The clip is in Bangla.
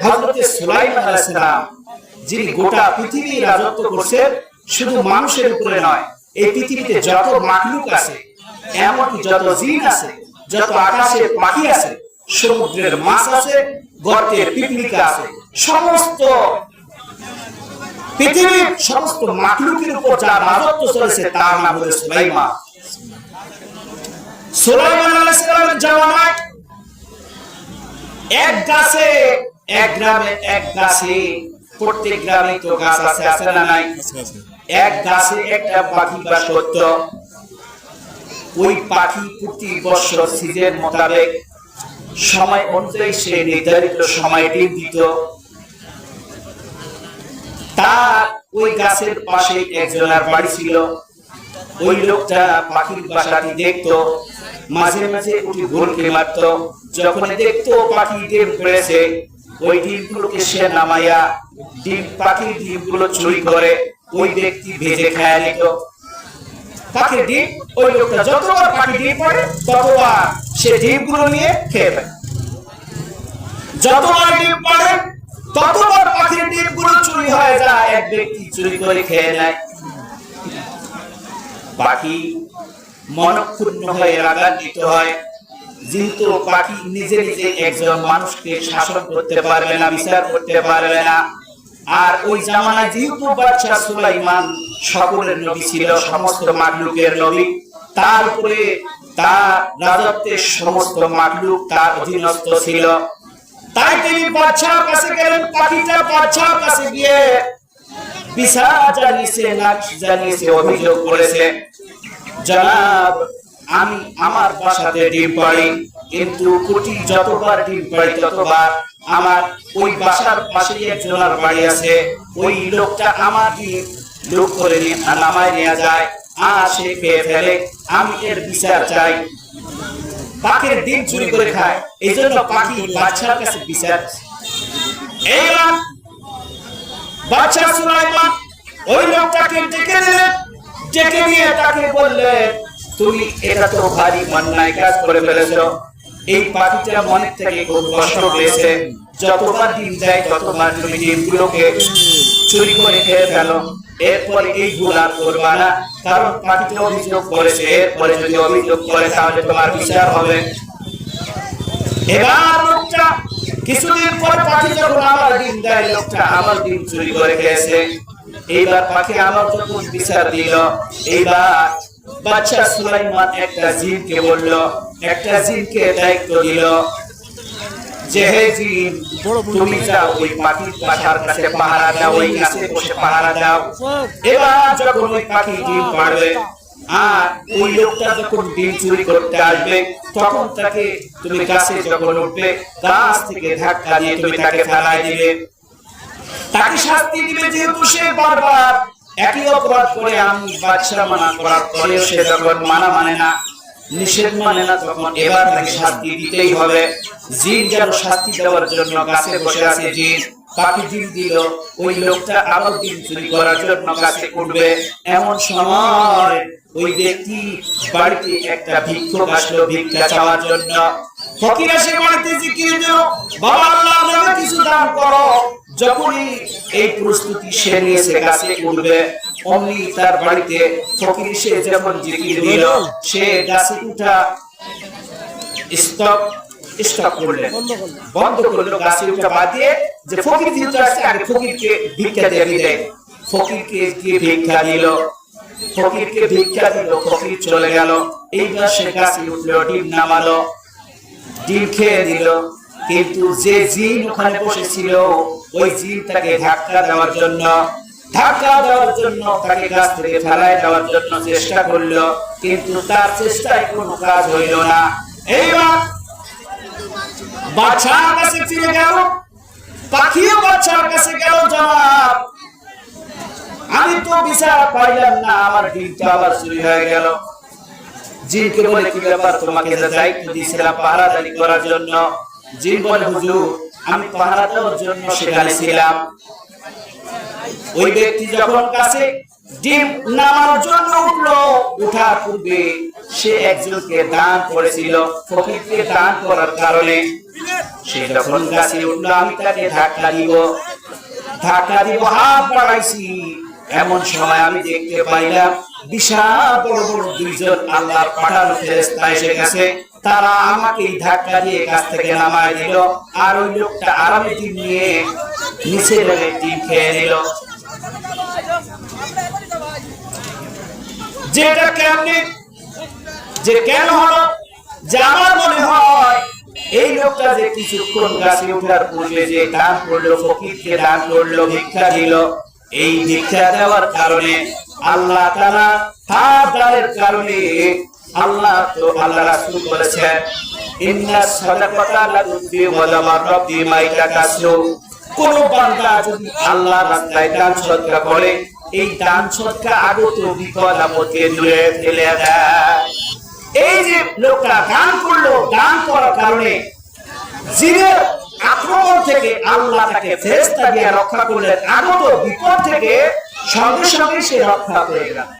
হযরতে সুলাইমান আলাইহিস সালাম যিনি গোটা পৃথিবী রাজত্ব করছেন শুধু মানুষের উপরে নয় এই পৃথিবীতে যত মাখলুক আছে এমনকি যত জিন আছে যত আকাশে পাখি আছে সমুদ্রের মাছ আছে গর্তের পিপলিকা আছে সমস্ত পৃথিবীর সমস্ত মাখলুকের উপর যা রাজত্ব চলেছে তার নাম হলো সুলাইমান। সুলাইমান আলাইহিস সালামের জামানায় এক গাছে এক গ্রামে এক গাছে, প্রত্যেক গ্রামে তো গাছ আছে আছে না নাই? এক গাছে একটা পাখি বাস করত। ওই পাখি প্রতি বছর সিজন মোতাবেক সময় অনুযায়ী সে নির্ধারিত সময় দিত। তার ওই গাছের পাশে একজনের বাড়ি ছিল। ওই লোকটা পাখির বাসাটি দেখতো, মাঝে মাঝে উঠে ঘুরকে মারত। যখন দেখতো পাখি ডিম পেড়েছে ওই ডিমগুলোকে সে নামাইয়া ডিম পাখির ডিমগুলো চুরি করে ওই ব্যক্তি ভেজে খায় নিত পাখির ডিম ওই লোকটা যতবার পাখি ডিম পড়ে, ততবার সে ডিমগুলো নিয়ে খেয়ে ফেলে। যতবার ডিম পড়ে, ততবার পাখির ডিমগুলো চুরি হয়ে যায়, এক ব্যক্তি চুরি করে খেয়ে নেয়। পাখি মনক্ষুণ্ণ হয়ে রাগান্বিত হয়। যেহেতু পাখি নিজে নিজে একজন মানুষকে শাসন করতে পারবে না বিচার করতে পারবে না। আর ওই জামানায় যেহেতু বাদশাহ সুলাইমান সকলের নবী ছিল সমস্ত মাগলুকের নবী তার উপরে তার রাজত্বের সমস্ত মাগলুক তার অধীনস্থ ছিল। তাই তিনি বাদশাহর কাছে গেলেন পাখিটা বাদশাহর কাছে গিয়ে বিচার জানিয়েছে নাচ জানিয়েছে অভিযোগ করেছে। জনাব আমি আমার বাসাতে ডিম পাড়ি, কিন্তু কোটি যতবার ডিম পাড়ি ততবার আমার ওই বাসার পাশে একজনের বাড়ি আছে, ওই লোকটা আমার ডিম লোক করে নিয়ে নামায় নিয়ে যায়, আর সে ফেলে, আমি এর বিচার চাই। পাখির ডিম চুরি করে খায় এই জন্য পাখি বাচ্চার কাছে বিচার এইবার বাদশাহ সুলাইমান ওই লোকটাকে ডেকে নিলেন, ডেকে নিয়ে তাকে বললেন তুমি এটা তো ভারী অন্যায় কাজ করে ফেলেছো। এই পাখিটা মনের থেকে খুব কষ্ট পেয়েছে। যতবার ডিম দেয়, ততবার তুমি ডিমগুলোকে চুরি করে খেয়ে ফেলো। এরপরে এই আর না। কারণ পাখিটা অভিযোগ করেছে। এরপরে যদি অভিযোগ করে, তাহলে তোমার বিচার হবে। এবার লোকটা, কিছুদিন পর পাখি যখন লোকটা চুরি করে খেয়েছে। এইবার পাখি আমার যখন বিচার দিল, এইবার বাচ্চা সুলাইমান একটা জিনকে বলল একটা জিনকে দায়িত্ব দিল যে হে জিন তুমি যাও ওই পাখির বাসার কাছে পাহারা দাও ওই গাছে বসে পাহারা দাও। এবার যখন ওই পাখি ডিম পারবে আর ওই লোকটা যখন ডিম চুরি করতে আসবে তখন তাকে তুমি গাছে যখন উঠবে গাছ থেকে ধাক্কা দিয়ে তুমি তাকে ফেলাই দিবে। তাকে শাস্তি দিবে যেহেতু সে বারবার। একই অপরাধ করে আমি বাদশা মানা করার পরেও সে যখন মানা মানে না, নিষেধ মানে না, তখন এবার তাকে শাস্তি দিতেই হবে। জিন যেন শাস্তি দেওয়ার জন্য গাছে বসে আছে, জিন পাখি দিল, ওই লোকটা চুরি করার জন্য এমন সময় ওই ব্যক্তি বাড়িতে একটা ভিক্ষুক আসলো ভিক্ষা চাওয়ার জন্য। ফকির এসে বাড়িতে দিল, বাবা আল্লাহর নামে কিছু দান করো। যখনই এই প্রস্তুতি সে নিয়েছে গাছে উঠবে, অমনি তার বাড়িতে ফকির এসে যখন জিকির দিল, সে গাছে উঠা স্টপ করলেন বন্ধ করল, গাছে উঠা যে ফকির আসছে আগে ফকিরকে ভিক্ষা দিয়ে ফকিরকে ভিক্ষা দিল। ফকিরকে ভিক্ষা দিল, ফকির চলে গেল। সে গাছে উঠল, ডিম নামালো, ডিম খেয়ে দিল কিন্তু যে জিন ওখানে বসেছিল ওই জিন তাকে ধাক্কা দেওয়ার জন্য, ধাক্কা দেওয়ার জন্য তাকে গাছ থেকে ফেলায় দেওয়ার জন্য চেষ্টা করল, কিন্তু তার চেষ্টায় কোনো কাজ হইল না। এইবার কাছে ফিরে গেল, পাখিও বাচ্চার কাছে গেল, জবাব, আমি তো বিচার পাইলাম না, আমার ডিমটা আবার চুরি হয়ে গেল। জিনকে বলে, কি ব্যাপার? তোমাকে দায়িত্ব দিয়েছিলাম পাহারাদারি করার জন্য? জিন বলে, হুজুর আমি পাহারা দেওয়ার জন্য সেখানে ছিলাম। ওই ব্যক্তি যখন কাছে ডিম নামার জন্য উঠল উঠার পূর্বে সে একজনকে দান করেছিল। ফকিরকে দান করার কারণে সে যখন গাছে উঠল আমি তাকে ধাক্কা দিব। ধাক্কা দিব হাত বাড়াইছি। এমন সময় আমি দেখতে পাইলাম বিশাল বড় বড় দুইজন আল্লাহর পাঠানো ফেরেস্তা এসে গেছে। তারা আমাকে ধাক্কা দিয়ে কাছ থেকে নামায় দিল। আর ওই লোকটা আরামে নিয়ে নিচে নেমে ডিম খেয়ে নিল। যেটা কেমনি যে কেন হলো? যে আমার মনে হয় এই লোকটা যে কিছুক্ষণ গাছে ওঠার পূর্বে যে দান করল, ফকিরকে দান করল, ভিক্ষা দিল, এই ভিক্ষা দেওয়ার কারণে আল্লাহ তারা তার দানের কারণে আল্লাহ তো আল্লাহ রাসূল বলেছেন, ইন্না সাদাকাতা লা তুদি ওয়া লা মাইতা কোন বান্দা যদি আল্লাহ রাস্তায় দান সদকা করে, এই দান সদকা আগত বিপদ আপদকে দূরে ফেলে দেয়। এই যে লোকটা দান করল, দান করার কারণে জিনের আক্রমণ থেকে আল্লাহ তাকে ফেরেশতা দিয়ে রক্ষা করলেন আগত বিপদ থেকে সঙ্গে সঙ্গে সে রক্ষা পেয়ে গেল।